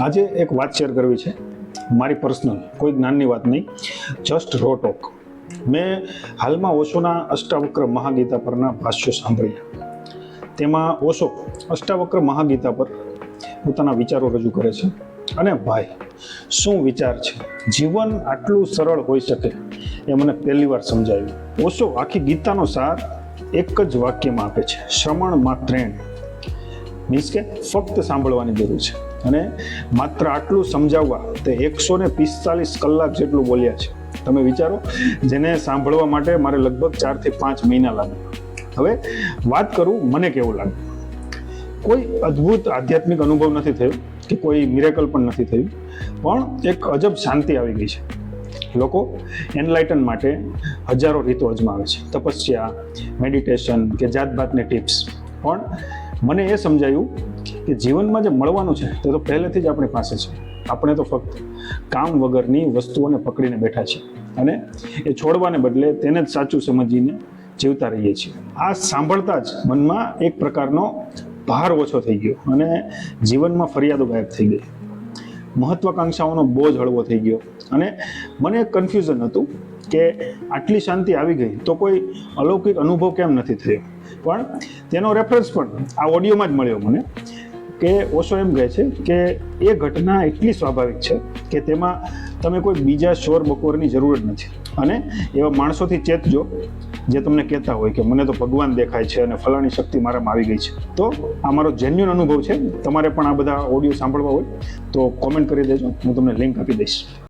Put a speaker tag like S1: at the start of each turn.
S1: આજે એક વાત શેર કરવી છે. મારી પર્સનલ કોઈ જ્ઞાનની વાત નહીં. જસ્ટ રો ટોક મેં હાલમાં ઓશોના અષ્ટાવક્ર મહાગીતા પરના ભાષ્યો સાંભળ્યા. તેમાં ઓશો અષ્ટાવક્ર મહાગીતા પર પોતાના વિચારો રજૂ કરે છે. અને ભાઈ, શું વિચાર છે? જીવન આટલું સરળ હોઈ શકે? એ મને પહેલી વાર સમજાયું. ઓશો આખી ગીતાનો સાર એક જ વાક્યમાં આપે છે. શ્રમણ માત્રેણ. મીન્સ કે ફક્ત સાંભળવાની જરૂર છે. અને માત્ર આટલું સમજાવવા તે એકસો ને પિસ્તાલીસ કલાક જેટલું બોલ્યા છે. તમે વિચારો, જેને સાંભળવા માટે મારે લગભગ ચારથી પાંચ મહિના લાગે. હવે વાત કરું મને કેવું લાગે. કોઈ અદ્ભુત આધ્યાત્મિક અનુભવ નથી થયો કે કોઈ મિરેકલ પણ નથી થયું. પણ એક અજબ શાંતિ આવી ગઈ છે. લોકો એનલાઇટન માટે હજારો રીતો અજમાવે છે. તપસ્યા મેડિટેશન કે જાતભાતની ટિપ્સ પણ મને એ સમજાયું કે જીવનમાં જે મળવાનું છે, તે તો પહેલેથી જ આપણી પાસે છે. આપણે તો ફક્ત કામ વગરની વસ્તુઓને પકડીને બેઠા છીએ અને એ છોડવાને બદલે તેને જ સાચું સમજીને જીવતા રહીએ છીએ. આ સાંભળતા જ મનમાં એક પ્રકારનો ભાર ઓછો થઈ ગયો અને જીવનમાં ફરિયાદો ગાયબ થઈ ગઈ. મહત્વાકાંક્ષાઓનો બોજ હળવો થઈ ગયો અને મને એક કન્ફ્યુઝન હતું. કે આટલી શાંતિ આવી ગઈ તો કોઈ અલૌકિક અનુભવ કેમ નથી થયો? પણ તેનો રેફરન્સ પણ આ ઓડિયોમાં જ મળ્યો મને કે ઓશો એમ કહે છે કે એ ઘટના એટલી સ્વાભાવિક છે કે તેમાં તમે કોઈ બીજા શોર બકોરની જરૂર જ નથી. અને એવા માણસોથી ચેતજો જે તમને કહેતા હોય કે મને તો ભગવાન દેખાય છે અને ફલાણી શક્તિ મારામાં આવી ગઈ છે. તો આ મારો જેન્યુન અનુભવ છે. તમારે પણ આ બધા ઓડિયો સાંભળવા હોય તો કોમેન્ટ કરી દેજો. હું તમને લિંક આપી દઈશ.